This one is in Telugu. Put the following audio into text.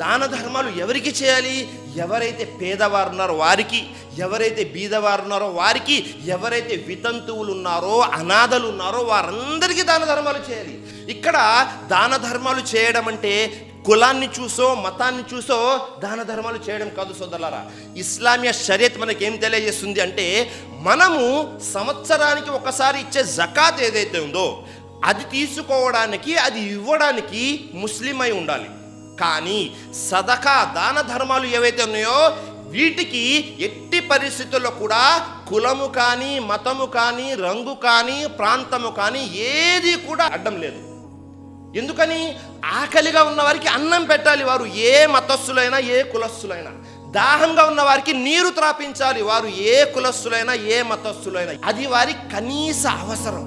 దాన ధర్మాలు ఎవరికి చేయాలి? ఎవరైతే పేదవారు ఉన్నారో వారికి ఎవరైతే బీదవారు ఉన్నారో వారికి ఎవరైతే వితంతువులు ఉన్నారో అనాథలు ఉన్నారో వారందరికీ దాన ధర్మాలు చేయాలి. ఇక్కడ దాన ధర్మాలు చేయడం అంటే కులాన్ని చూసో మతాన్ని చూసో దాన ధర్మాలు చేయడం కాదు సోదరులారా. ఇస్లామియ షరియత్ మనకి ఏం తెలియజేస్తుంది అంటే మనము సంవత్సరానికి ఒకసారి ఇచ్చే జకాత్ ఏదైతే ఉందో అది తీసుకోవడానికి అది ఇవ్వడానికి ముస్లిం అయి ఉండాలి. కానీ సదకా దాన ధర్మాలు ఏవైతే ఉన్నాయో వీటికి ఎట్టి పరిస్థితుల్లో కూడా కులము కానీ మతము కానీ రంగు కానీ ప్రాంతము కానీ ఏది కూడా అడ్డం లేదు. ఎందుకని? ఆకలిగా ఉన్న వారికి అన్నం పెట్టాలి వారు ఏ మతస్థులైనా ఏ కులస్థులైనా. దాహంగా ఉన్న వారికి నీరు త్రాపించాలి వారు ఏ కులస్థులైనా ఏ మతస్థులైనా. అది వారి కనీస అవసరం.